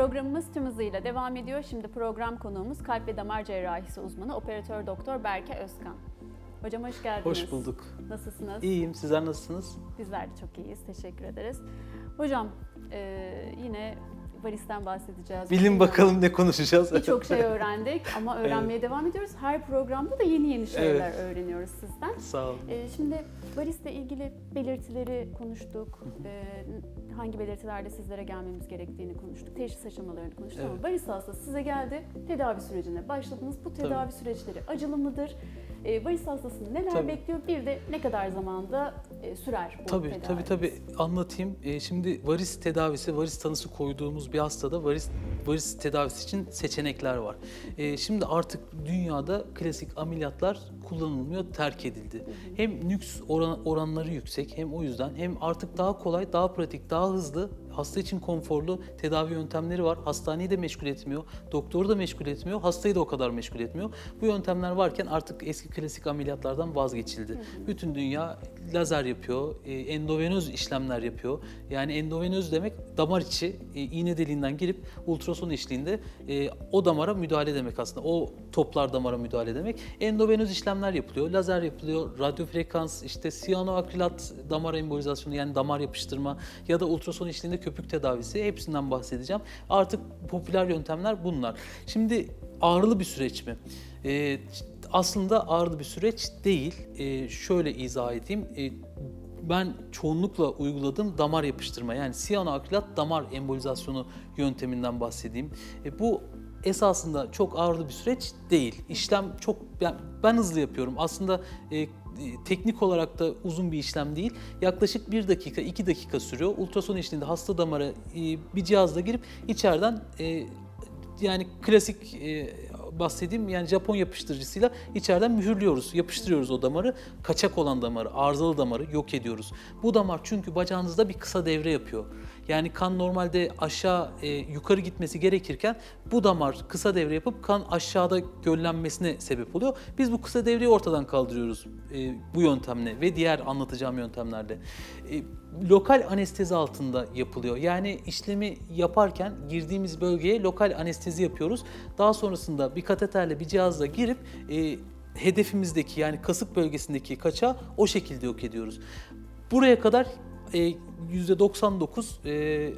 Programımız tüm hızıyla devam ediyor. Şimdi program konuğumuz kalp ve damar cerrahisi uzmanı operatör doktor Berke Özkan. Hocam hoş geldiniz. Hoş bulduk. Nasılsınız? İyiyim. Sizler nasılsınız? Bizler de çok iyiyiz. Teşekkür ederiz. Hocam e, yine varisten bahsedeceğiz. Bilin bakalım ne konuşacağız. Birçok şey öğrendik ama öğrenmeye devam ediyoruz. Her programda da yeni yeni şeyler Evet. öğreniyoruz sizden. Sağ olun. Ee, Şimdi varisle ilgili belirtileri konuştuk. Ee, Hangi belirtilerde sizlere gelmemiz gerektiğini konuştuk. Teşhis aşamalarını konuştuk ama Evet. varis hastası size geldi. Tedavi sürecine başladınız. Bu tedavi Tabii. süreçleri acılı mıdır? Ee, Varis hastasını neler Tabii. bekliyor? Bir de ne kadar zamanda e, sürer bu Tabii tedaviniz? tabii tabii anlatayım. Ee, şimdi varis tedavisi, varis tanısı koyduğumuz bir hastada varis varis tedavisi için seçenekler var. Ee, şimdi artık dünyada klasik ameliyatlar kullanılmıyor, terk edildi. Hem nüks oran, oranları yüksek hem o yüzden hem artık daha kolay, daha pratik, daha hızlı hasta için konforlu tedavi yöntemleri var. Hastaneyi de meşgul etmiyor, doktoru da meşgul etmiyor, hastayı da o kadar meşgul etmiyor. Bu yöntemler varken artık eski klasik ameliyatlardan vazgeçildi. Bütün dünya lazer yapıyor, e, endovenöz işlemler yapıyor. Yani endovenöz demek damar içi e, iğne deliğinden girip ultrason eşliğinde e, o damara müdahale demek aslında. O toplar damara müdahale demek. Endovenöz işlemler yapılıyor, lazer yapılıyor, radyo frekans, işte siyanoakrilat damar embolizasyonu yani damar yapıştırma ya da ultrason eşliğinde köpük tedavisi hepsinden bahsedeceğim. Artık popüler yöntemler bunlar. Şimdi ağrılı bir süreç mi? Aslında ağrılı bir süreç değil. E, şöyle izah edeyim. E, ben çoğunlukla uyguladığım damar yapıştırma yani siyanoakrilat damar embolizasyonu yönteminden bahsedeyim. E, bu esasında çok ağırlı bir süreç değil. İşlem çok ben, ben hızlı yapıyorum. Aslında e, e, teknik olarak da uzun bir işlem değil. Yaklaşık 1 dakika 2 dakika sürüyor. Ultrason eşliğinde hasta damara e, bir cihazla girip içeriden e, yani klasik e, bahsedeyim yani Japon yapıştırıcısıyla içeriden mühürlüyoruz, yapıştırıyoruz o damarı. Kaçak olan damarı, arızalı damarı yok ediyoruz. Bu damar çünkü bacağınızda bir kısa devre yapıyor. Yani kan normalde aşağı e, yukarı gitmesi gerekirken bu damar kısa devre yapıp kan aşağıda göllenmesine sebep oluyor. Biz bu kısa devreyi ortadan kaldırıyoruz e, bu yöntemle ve diğer anlatacağım yöntemlerle. E, lokal anestezi altında yapılıyor. Yani işlemi yaparken girdiğimiz bölgeye lokal anestezi yapıyoruz. Daha sonrasında bir kateterle bir cihazla girip e, hedefimizdeki yani kasık bölgesindeki kaçağı o şekilde yok ediyoruz. Buraya kadar e, %99 e,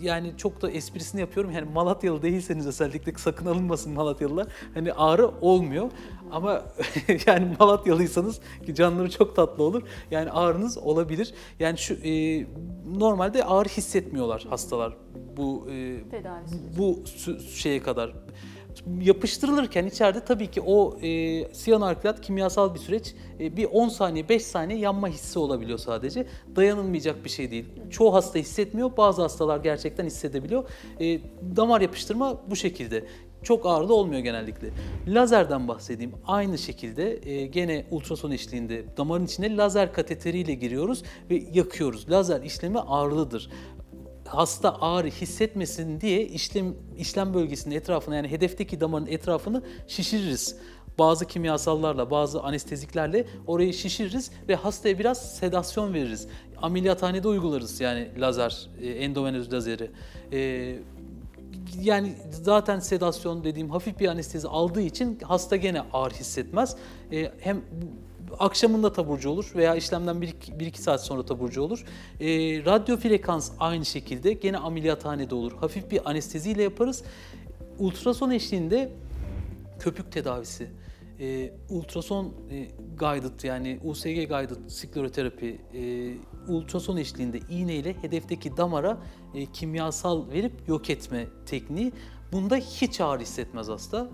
yani çok da esprisini yapıyorum. Yani Malatyalı değilseniz özellikle sakın alınmasın Malatyalılar. Hani ağrı olmuyor. Ama yani Malatyalıysanız ki canları çok tatlı olur. Yani ağrınız olabilir. Yani şu e, normalde ağrı hissetmiyorlar hastalar bu e, bu şeye kadar yapıştırılırken içeride tabii ki o e, siyanarklat kimyasal bir süreç. E, bir 10 saniye 5 saniye yanma hissi olabiliyor sadece. Dayanılmayacak bir şey değil. Çoğu hasta hissetmiyor. Bazı hastalar gerçekten hissedebiliyor. E, damar yapıştırma bu şekilde. Çok ağrılı olmuyor genellikle. Lazerden bahsedeyim. Aynı şekilde e, gene ultrason eşliğinde damarın içine lazer kateteriyle giriyoruz ve yakıyoruz. Lazer işlemi ağrılıdır hasta ağrı hissetmesin diye işlem işlem bölgesinin etrafını yani hedefteki damarın etrafını şişiririz. Bazı kimyasallarla, bazı anesteziklerle orayı şişiririz ve hastaya biraz sedasyon veririz. Ameliyathanede uygularız yani lazer, e, endovenöz lazeri. E, yani zaten sedasyon dediğim hafif bir anestezi aldığı için hasta gene ağrı hissetmez. E, hem akşamında taburcu olur veya işlemden 1-2 saat sonra taburcu olur. E, radyo frekans aynı şekilde gene ameliyathanede olur. Hafif bir anesteziyle yaparız. Ultrason eşliğinde köpük tedavisi, e, ultrason e, guided yani USG guided skleroterapi, e, ultrason eşliğinde iğneyle hedefteki damara e, kimyasal verip yok etme tekniği. Bunda hiç ağrı hissetmez hasta.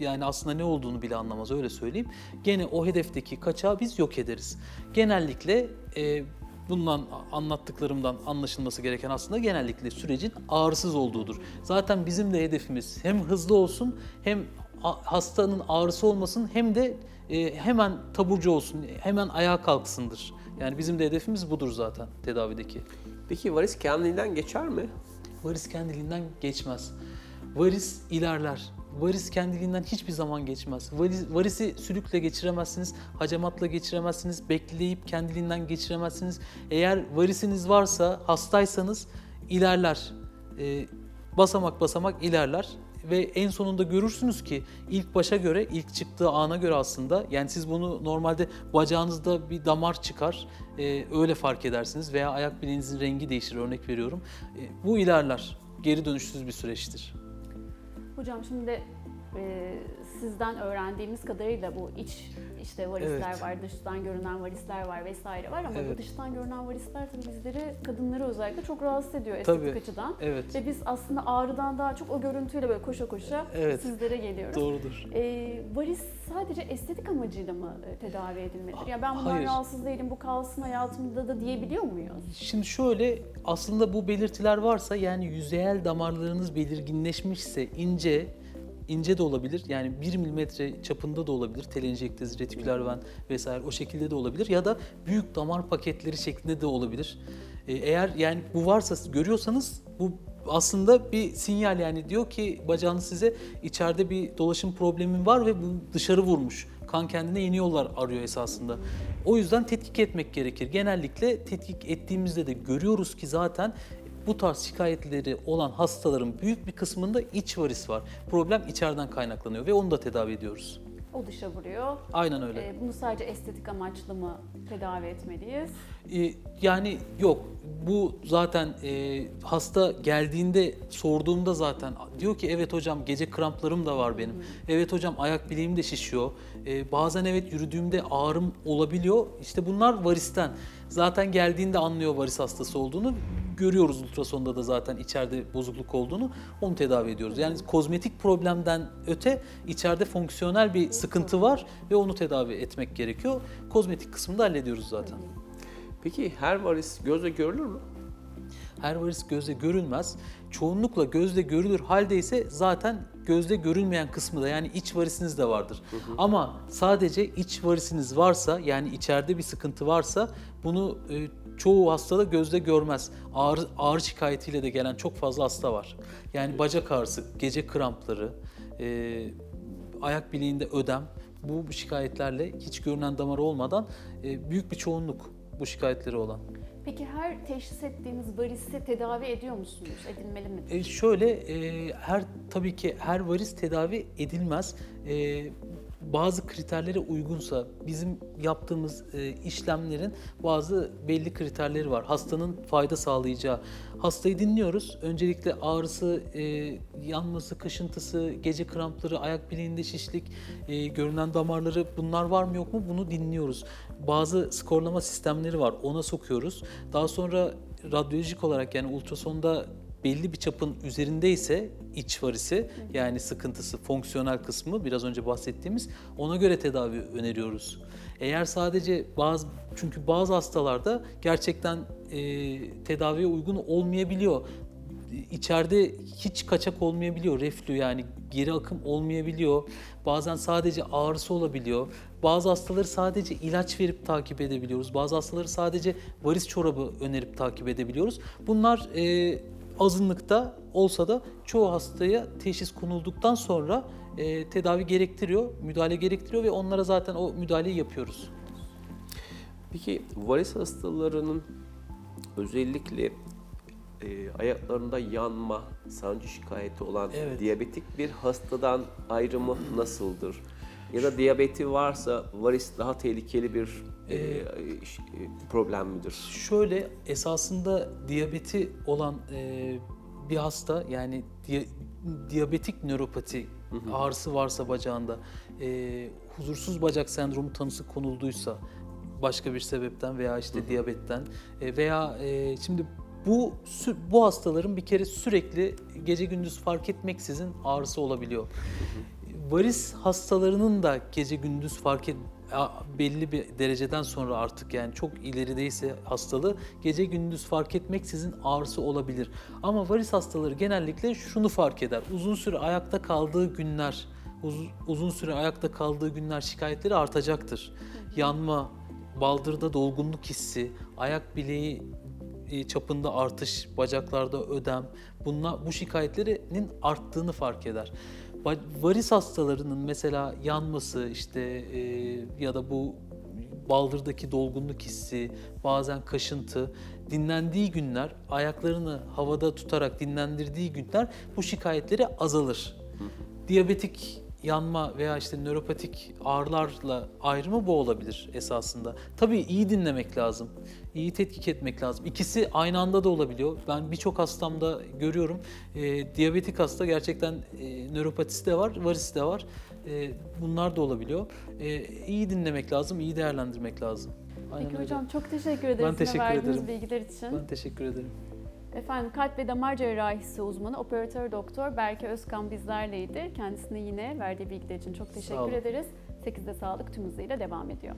Yani aslında ne olduğunu bile anlamaz öyle söyleyeyim. Gene o hedefteki kaçağı biz yok ederiz. Genellikle e, bundan anlattıklarımdan anlaşılması gereken aslında genellikle sürecin ağrısız olduğudur. Zaten bizim de hedefimiz hem hızlı olsun hem hastanın ağrısı olmasın hem de e, hemen taburcu olsun, hemen ayağa kalksındır. Yani bizim de hedefimiz budur zaten tedavideki. Peki varis kendiliğinden geçer mi? Varis kendiliğinden geçmez. Varis ilerler. Varis kendiliğinden hiçbir zaman geçmez. Varis, varisi sülükle geçiremezsiniz, hacamatla geçiremezsiniz, bekleyip kendiliğinden geçiremezsiniz. Eğer varisiniz varsa, hastaysanız ilerler. Ee, basamak basamak ilerler ve en sonunda görürsünüz ki ilk başa göre, ilk çıktığı ana göre aslında yani siz bunu normalde bacağınızda bir damar çıkar, e, öyle fark edersiniz veya ayak bileğinizin rengi değişir örnek veriyorum. E, bu ilerler, geri dönüşsüz bir süreçtir. Hocam şimdi e, sizden öğrendiğimiz kadarıyla bu iç işte varisler Evet. var, dıştan görünen varisler var vesaire var ama Evet. bu dıştan görünen varisler tabii bizleri, kadınları özellikle çok rahatsız ediyor estetik Tabii. açıdan. Evet, Ve biz aslında ağrıdan daha çok o görüntüyle böyle koşa koşa Evet. sizlere geliyoruz. doğrudur. E, varis sadece estetik amacıyla mı e, tedavi edilmelidir? Ya ben bundan Hayır. rahatsız değilim, bu kalsın hayatımda da diyebiliyor muyuz? Şimdi şöyle aslında bu belirtiler varsa yani yüzeyel damarlarınız belirginleşmişse ince ince de olabilir. Yani 1 milimetre çapında da olabilir. Telenjektezi, retiküler ven vesaire o şekilde de olabilir. Ya da büyük damar paketleri şeklinde de olabilir. Ee, Eğer yani bu varsa görüyorsanız bu aslında bir sinyal yani diyor ki bacağınız size içeride bir dolaşım problemin var ve bu dışarı vurmuş. Kan kendine yeni yollar arıyor esasında. O yüzden tetkik etmek gerekir. Genellikle tetkik ettiğimizde de görüyoruz ki zaten bu tarz şikayetleri olan hastaların büyük bir kısmında iç varis var. Problem içeriden kaynaklanıyor ve onu da tedavi ediyoruz. O dışa vuruyor. Aynen öyle. E, bunu sadece estetik amaçlı mı tedavi etmeliyiz? Ee, Yani yok bu zaten e, hasta geldiğinde sorduğumda zaten diyor ki evet hocam gece kramplarım da var benim. Evet hocam ayak bileğim de şişiyor. Ee, bazen evet yürüdüğümde ağrım olabiliyor. İşte bunlar varisten. Zaten geldiğinde anlıyor varis hastası olduğunu. Görüyoruz ultrasonda da zaten içeride bozukluk olduğunu. Onu tedavi ediyoruz. Yani kozmetik problemden öte içeride fonksiyonel bir sıkıntı var ve onu tedavi etmek gerekiyor. Kozmetik kısmını da hallediyoruz zaten. Peki her varis gözle görülür mü? Her varis gözle görülmez. Çoğunlukla gözle görülür halde ise zaten gözle görülmeyen kısmı da yani iç varisiniz de vardır. Ama sadece iç varisiniz varsa yani içeride bir sıkıntı varsa bunu e, çoğu hastada gözle görmez. Ağrı, ağrı şikayetiyle de gelen çok fazla hasta var. Yani bacak ağrısı, gece krampları, e, ayak bileğinde ödem bu şikayetlerle hiç görünen damar olmadan e, büyük bir çoğunluk bu şikayetleri olan. Peki her teşhis ettiğimiz varisi tedavi ediyor musunuz? Edilmeli midir? E, şöyle e, her tabii ki her varis tedavi edilmez. E, bazı kriterlere uygunsa bizim yaptığımız e, işlemlerin bazı belli kriterleri var. Hastanın fayda sağlayacağı. Hastayı dinliyoruz. Öncelikle ağrısı, e, yanması, kaşıntısı, gece krampları, ayak bileğinde şişlik, e, görünen damarları bunlar var mı yok mu bunu dinliyoruz. Bazı skorlama sistemleri var. Ona sokuyoruz. Daha sonra radyolojik olarak yani ultrasonda belli bir çapın üzerindeyse iç varisi yani sıkıntısı, fonksiyonel kısmı biraz önce bahsettiğimiz ona göre tedavi öneriyoruz. Eğer sadece bazı çünkü bazı hastalarda gerçekten e, tedaviye uygun olmayabiliyor. İçeride hiç kaçak olmayabiliyor. Reflü yani geri akım olmayabiliyor. Bazen sadece ağrısı olabiliyor. Bazı hastaları sadece ilaç verip takip edebiliyoruz. Bazı hastaları sadece varis çorabı önerip takip edebiliyoruz. Bunlar e, azınlıkta olsa da çoğu hastaya teşhis konulduktan sonra e, tedavi gerektiriyor, müdahale gerektiriyor ve onlara zaten o müdahaleyi yapıyoruz. Peki varis hastalarının özellikle e, ayaklarında yanma, sancı şikayeti olan Evet. diyabetik bir hastadan ayrımı nasıldır? Ya da diyabeti varsa varis daha tehlikeli bir e, e, problem midir? Şöyle esasında diyabeti olan e, bir hasta yani diya- diyabetik nöropati ağrısı varsa bacağında e, huzursuz bacak sendromu tanısı konulduysa başka bir sebepten veya işte diyabetten e, veya e, şimdi bu bu hastaların bir kere sürekli gece gündüz fark etmeksizin ağrısı olabiliyor. Varis hastalarının da gece gündüz fark et belli bir dereceden sonra artık yani çok ilerideyse hastalığı gece gündüz fark etmeksizin ağrısı olabilir. Ama varis hastaları genellikle şunu fark eder. Uzun süre ayakta kaldığı günler, uz- uzun süre ayakta kaldığı günler şikayetleri artacaktır. Yanma, baldırda dolgunluk hissi, ayak bileği e, çapında artış, bacaklarda ödem, bunlar bu şikayetlerinin arttığını fark eder. Va- Varis hastalarının mesela yanması işte e, ya da bu baldırdaki dolgunluk hissi, bazen kaşıntı dinlendiği günler, ayaklarını havada tutarak dinlendirdiği günler bu şikayetleri azalır. Diyabetik yanma veya işte nöropatik ağrılarla ayrımı bu olabilir esasında. Tabii iyi dinlemek lazım. iyi tetkik etmek lazım. İkisi aynı anda da olabiliyor. Ben birçok hastamda görüyorum. E, diyabetik hasta gerçekten e, nöropatisi de var, varisi de var. E, bunlar da olabiliyor. E, iyi dinlemek lazım, iyi değerlendirmek lazım. Aynen Peki öyle. hocam çok teşekkür ederiz Ben teşekkür ederim. bilgiler için. Ben teşekkür ederim. Efendim kalp ve damar cerrahisi uzmanı operatör doktor Berke Özkan bizlerleydi. Kendisine yine verdiği bilgiler için çok teşekkür ederiz. 8'de sağlık tüm hızıyla devam ediyor.